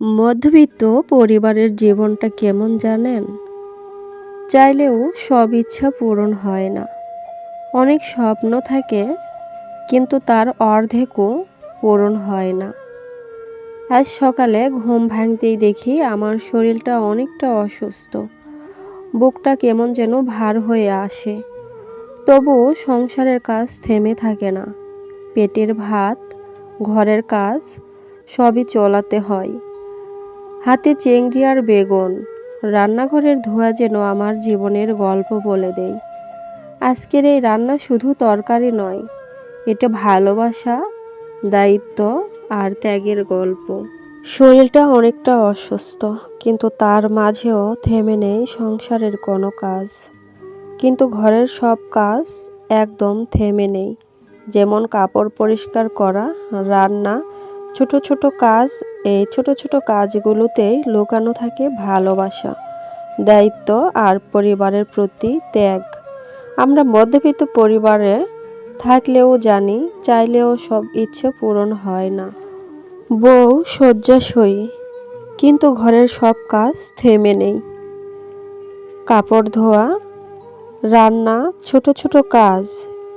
মধ্যবিত্ত পরিবারের জীবনটা কেমন জানেন? চাইলেও সব ইচ্ছা পূরণ হয় না। অনেক স্বপ্ন থাকে, কিন্তু তার অর্ধেকও পূরণ হয় না। আজ সকালে ঘুম ভাঙতেই দেখি আমার শরীরটা অনেকটা অসুস্থ। বুকটা কেমন যেন ভার হয়ে আসে। তবুও সংসারের কাজ থেমে থাকে না। পেটের ভাত, ঘরের কাজ, সবই চলাতে হয়। হাতে চেংড়ি আর বেগুন। রান্নাঘরের ধোয়া যেন আমার জীবনের গল্প বলে দেয়। আজকের এই রান্না শুধু তরকারি নয়, এটা ভালোবাসা, দায়িত্ব আর ত্যাগের গল্প। শরীরটা অনেকটা অসুস্থ, কিন্তু তার মাঝেও থেমে নেই সংসারের কোনো কাজ। কিন্তু ঘরের সব কাজ একদম থেমে নেই, যেমন কাপড় পরিষ্কার করা, রান্না ছোট ছোট কাজ, এই ছোট ছোট কাজগুলোতেই লুকানো থাকে ভালোবাসা, দায়িত্ব আর পরিবারের প্রতি ত্যাগ। আমরা মধ্যবিত্ত পরিবারে থাকলেও জানি, চাইলেও সব ইচ্ছে পূরণ হয় না। বউ শয্যাশয়ী, কিন্তু ঘরের সব কাজ থেমে নেই। কাপড় ধোয়া, রান্না, ছোট ছোট কাজ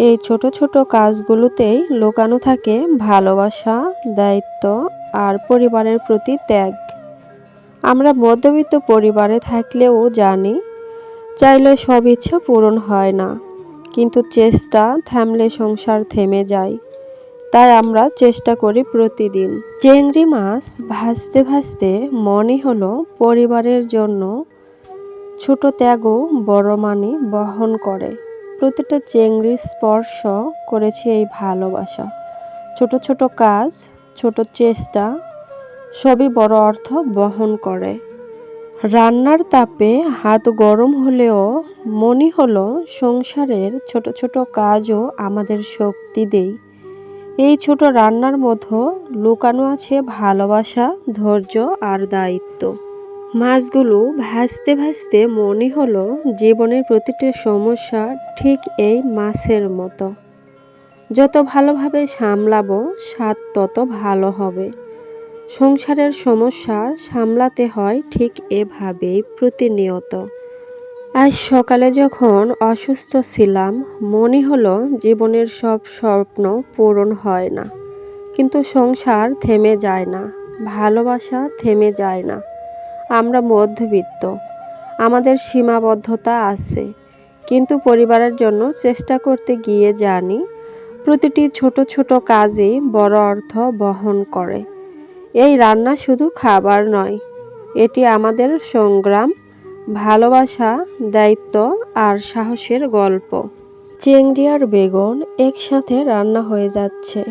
এই ছোট ছোট কাজগুলোতেই লুকানো থাকে ভালোবাসা, দায়িত্ব আর পরিবারের প্রতি ত্যাগ। আমরা মধ্যবিত্ত পরিবারে থাকলেও জানি, চাইলে সব ইচ্ছা পূরণ হয় না, কিন্তু চেষ্টা থামলে সংসার থেমে যায়। তাই আমরা চেষ্টা করি প্রতিদিন। চেংড়ি মাছ ভাজতে ভাজতে মনে হলো পরিবারের জন্য ছোট ত্যাগও বড় মানে বহন করে। প্রতিটা চেংড়ির স্পর্শ করেছে এই ভালোবাসা। ছোট ছোট কাজ, ছোট চেষ্টা, সবই বড় অর্থ বহন করে। রান্নার তাপে হাত গরম হলেও মনে হলো সংসারের ছোট ছোট কাজও আমাদের শক্তি দেই। এই ছোট রান্নার মধ্যে লুকানো আছে ভালোবাসা, ধৈর্য আর দায়িত্ব। মাছগুলো ভাজতে ভাজতে মনে হলো জীবনের প্রতিটি সমস্যা ঠিক এই মাছের মতো। যত ভালোভাবে সামলাবো, স্বাদ তত ভালো হবে। সংসারের সমস্যা সামলাতে হয় ঠিক এভাবেই প্রতিনিয়ত। আজ সকালে যখন অসুস্থ ছিলাম, মনে হলো জীবনের সব স্বপ্ন পূরণ হয় না। কিন্তু সংসার থেমে যায় না, ভালোবাসা থেমে যায় না। আমরা মধ্যবিত্ত। আমাদের সীমাবদ্ধতা আছে। কিন্তু পরিবারের জন্য চেষ্টা করতে গিয়ে জানি, প্রতিটি ছোট ছোট কাজই বড় অর্থ বহন করে। এই রান্না শুধু খাবার নয়, এটি আমাদের সংগ্রাম, ভালোবাসা, দায়িত্ব আর সাহসের গল্প। চেংড়ি আর বেগুন একসাথে রান্না হয়ে যাচ্ছে।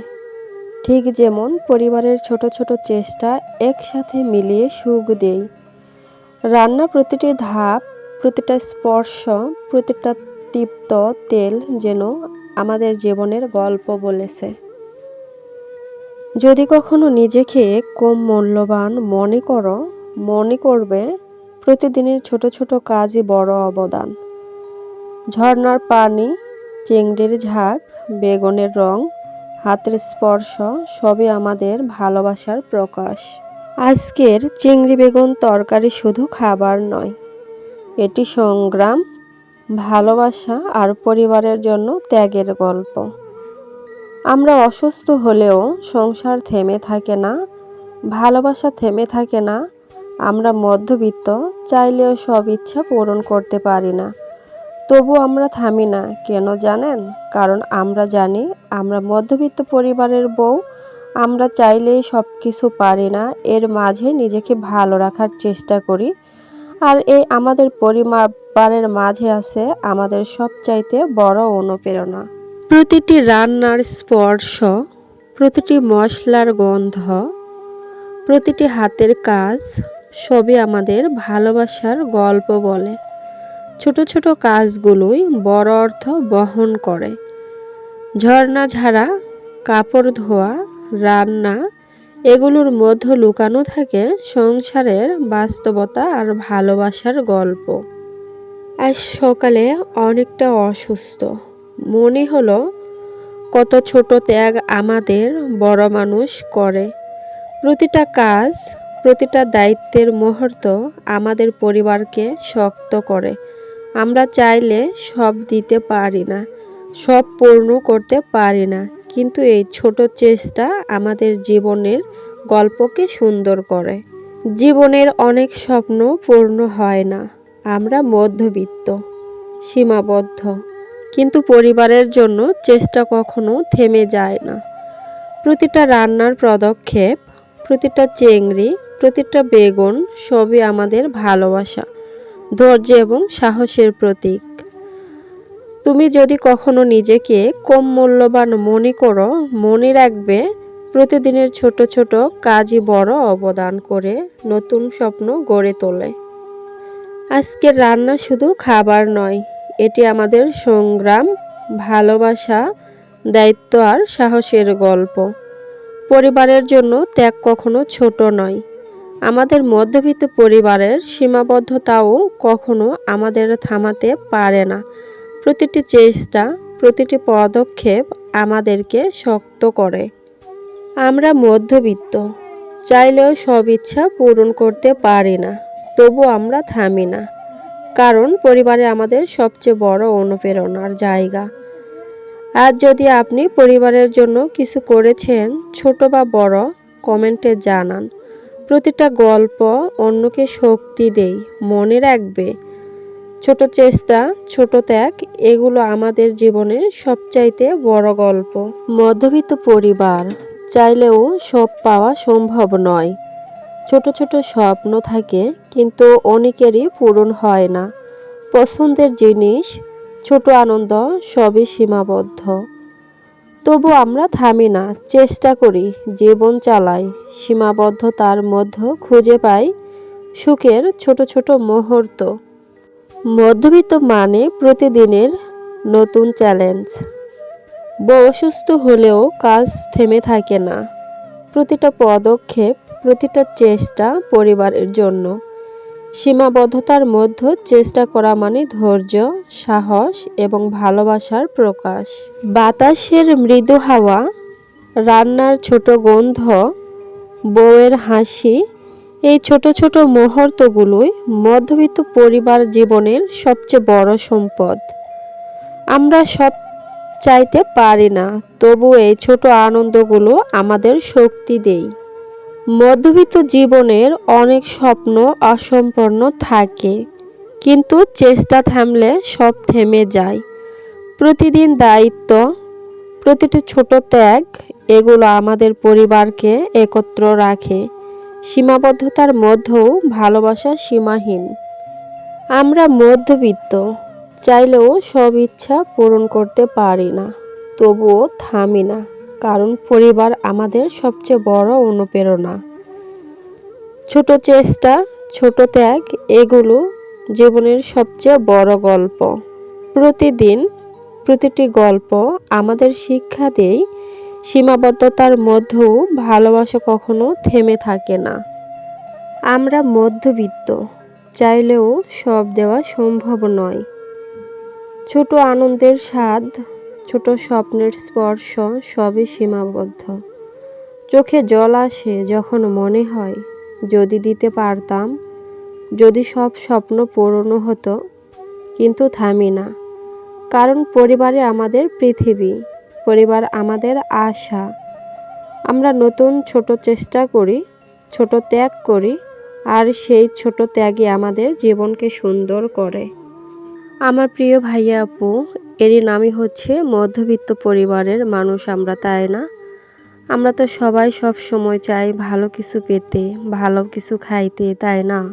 ঠিক যেমন পরিবারের ছোট ছোট চেষ্টা একসাথে মিলিয়ে সুখ দেয় রান্না প্রতিটি ধাপ, প্রতিটা স্পর্শ, প্রতিটা তৃপ্ত তেল যেন আমাদের জীবনের গল্প বলেছে। যদি কখনো নিজেকে কম মূল্যবান মনে করো, মনে করবে প্রতিদিনের ছোট ছোট কাজই বড় অবদান। ঝর্নার পানি, চিংড়ির ঝাঁক, বেগুনের রং, হাতের স্পর্শ সবই আমাদের ভালোবাসার প্রকাশ। আজকের চিংড়ি বেগুন তরকারি শুধু খাবার নয়, এটি সংগ্রাম, ভালোবাসা আর পরিবারের জন্য ত্যাগের গল্প। আমরা অসুস্থ হলেও সংসার থেমে থাকে না, ভালোবাসা থেমে থাকে না, আমরা মধ্যবিত্ত, চাইলেও সব ইচ্ছা পূরণ করতে পারি না। তবু আমরা থামি না, কেন জানেন? কারণ আমরা জানি, আমরা মধ্যবিত্ত পরিবারের বউ আমরা চাইলেই সব কিছু পারি না, এর মাঝে নিজেকে ভালো রাখার চেষ্টা করি। আর এই আমাদের পরিবারের মাঝে আছে আমাদের সবচাইতে বড় অনুপ্রেরণা। প্রতিটি রান্নার স্পর্শ, প্রতিটি মশলার গন্ধ, প্রতিটি হাতের কাজ সবই আমাদের ভালোবাসার গল্প বলে। ছোট ছোট কাজগুলোই বড় অর্থ বহন করে। ঝর্ণা ঝাড়া কাপড় ধোয়া রান্না, এগুলোর মধ্যে লুকানো থাকে সংসারের বাস্তবতা আর ভালোবাসার গল্প। আজ সকালে অনেকটা অসুস্থ। মনে হলো কত ছোট ত্যাগ আমাদের বড় মানুষ করে। প্রতিটা কাজ, প্রতিটা দায়িত্বের মুহূর্ত আমাদের পরিবারকে শক্ত করে। আমরা চাইলে সব দিতে পারি না, সব পূর্ণ করতে পারি না। কিন্তু এই ছোট চেষ্টা আমাদের জীবনের গল্পকে সুন্দর করে। জীবনের অনেক স্বপ্ন পূর্ণ হয় না। আমরা মধ্যবিত্ত, সীমাবদ্ধ, কিন্তু পরিবারের জন্য চেষ্টা কখনো থেমে যায় না। প্রতিটা রান্নার পদক্ষেপ, প্রতিটা চেংড়ি, প্রতিটা বেগুন সবই আমাদের ভালোবাসা, ধৈর্য এবং সাহসের প্রতীক। তুমি যদি কখনো নিজেকে কম মূল্যবান মনে করো, মনে রাখবে, প্রতিদিনের ছোট ছোট কাজই বড় অবদান করে নতুন স্বপ্ন গড়ে তোলে। আজকের রান্না শুধু খাবার নয়, এটি আমাদের সংগ্রাম, ভালোবাসা, দায়িত্ব আর সাহসের গল্প। পরিবারের জন্য ত্যাগ কখনো ছোট নয়, আমাদের মধ্যবিত্ত পরিবারের সীমাবদ্ধতাও কখনো আমাদের থামাতে পারে না। প্রতিটি চেষ্টা, প্রতিটি পদক্ষেপ আমাদেরকে শক্ত করে। আমরা মধ্যবিত্ত, চাইলেও সব ইচ্ছা পূরণ করতে পারি না, তবু আমরা থামি না, কারণ পরিবারে আমাদের সবচেয়ে বড় অনুপ্রেরণার জায়গা। আজ যদি আপনি পরিবারের জন্য কিছু করেছেন, ছোট বা বড়, কমেন্টে জানান। প্রতিটা গল্প অন্যকে শক্তি দেই মনে রাখবে। ছোট চেষ্টা, ছোট ত্যাগ, এগুলো আমাদের জীবনের সবচাইতে বড় গল্প। মধ্যবিত্ত পরিবার, চাইলেও সব পাওয়া সম্ভব নয়। ছোট ছোট স্বপ্ন থাকে, কিন্তু অনেকেরই পূরণ হয় না। পছন্দের জিনিস, ছোট আনন্দ, সবই সীমাবদ্ধ। তবু আমরা থামি না, চেষ্টা করি, জীবন চালাই। সীমাবদ্ধতার মধ্যে খুঁজে পাই সুখের ছোট ছোট মুহূর্ত। মধ্যবিত্ত মানে প্রতিদিনের নতুন চ্যালেঞ্জ। বউ অসুস্থ হলেও কাজ থেমে থাকে না। প্রতিটা পদক্ষেপ, প্রতিটা চেষ্টা পরিবারের জন্য। সীমাবদ্ধতার মধ্যে চেষ্টা করা মানে ধৈর্য, সাহস এবং ভালোবাসার প্রকাশ। বাতাসের মৃদু হাওয়া, রান্নার ছোট গন্ধ, বউয়ের হাসি এই ছোট ছোট মুহূর্তগুলোই মধ্যবিত্ত পরিবার জীবনের সবচেয়ে বড় সম্পদ। আমরা সব চাইতে পারি না, তবু এই ছোট আনন্দগুলো আমাদের শক্তি দেই মধ্যবিত্ত জীবনের অনেক স্বপ্ন অসম্পন্ন থাকে, কিন্তু চেষ্টা থামলে সব থেমে যায়। প্রতিদিন দায়িত্ব, প্রতিটি ছোট ত্যাগ, এগুলো আমাদের পরিবারকে একত্র রাখে। সীমাবদ্ধতার মধ্যেও ভালোবাসা সীমাহীন। আমরা মধ্যবিত্ত, চাইলেও সব ইচ্ছা পূরণ করতে পারি না, তবুও থামি না, কারণ পরিবার আমাদের সবচেয়ে বড় অনুপ্রেরণা। ছোট চেষ্টা, ছোট ত্যাগ, এগুলো জীবনের সবচেয়ে বড় গল্প। প্রতিদিন প্রতিটি গল্প আমাদের শিক্ষা দেয় সীমাবদ্ধতার মধ্যেও ভালোবাসা কখনো থেমে থাকে না। আমরা মধ্যবিত্ত, চাইলেও সব দেওয়া সম্ভব নয়। ছোট আনন্দের স্বাদ, ছোট স্বপ্নের স্পর্শ সবই সীমাবদ্ধ। চোখে জল আসে যখন মনে হয়, যদি দিতে পারতাম, যদি সব স্বপ্ন পূরণ হতো, কিন্তু থামি না। কারণ পরিবারে আমাদের পৃথিবী। পরিবার আমাদের আশা। আমরা নতুন ছোট চেষ্টা করি, ছোট ত্যাগ করি, আর সেই ছোট ত্যাগই আমাদের জীবনকে সুন্দর করে। আমার প্রিয় ভাইয়া আপু, এরই নামই হচ্ছে মধ্যবিত্ত পরিবারের মানুষ আমরা, তাই না? আমরা তো সবাই সব সময় চাই ভালো কিছু পেতে, ভালো কিছু খাইতে, তাই না?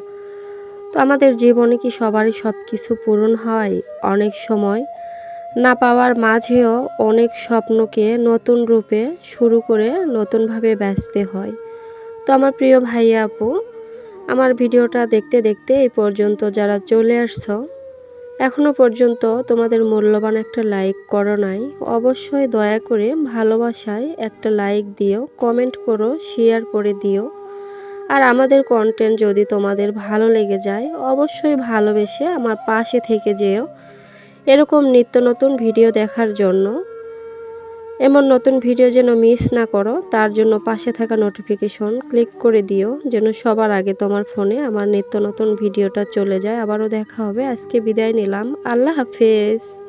তো আমাদের জীবনে কি সবারই সব কিছু পূরণ হয়? অনেক সময় না পাওয়ার মাঝেও অনেক স্বপ্নকে নতুন রূপে শুরু করে নতুনভাবে ব্যস্তে হয়। তো আমার প্রিয় ভাইয়া আপু, আমার ভিডিওটা দেখতে দেখতে এই পর্যন্ত যারা চলে আসছো এখনও পর্যন্ত তোমাদের মূল্যবান একটা লাইক করো নাই। অবশ্যই দয়া করে ভালোবাসায় একটা লাইক দিও কমেন্ট করো শেয়ার করে দিও। আর আমাদের কন্টেন্ট যদি তোমাদের ভালো লেগে যায়, অবশ্যই ভালোবেসে আমার পাশে থেকে যেও। এরকম নিত্য নতুন ভিডিও দেখার জন্য। এমন নতুন ভিডিও যেন মিস না করো, তার জন্য পাশে থাকা নোটিফিকেশন ক্লিক করে দিও, যেন সবার আগে তোমার ফোনে আমার নিত্য নতুন ভিডিওটা চলে যায়। আবারও দেখা হবে। আজকে বিদায় নিলাম। আল্লাহ হাফেজ।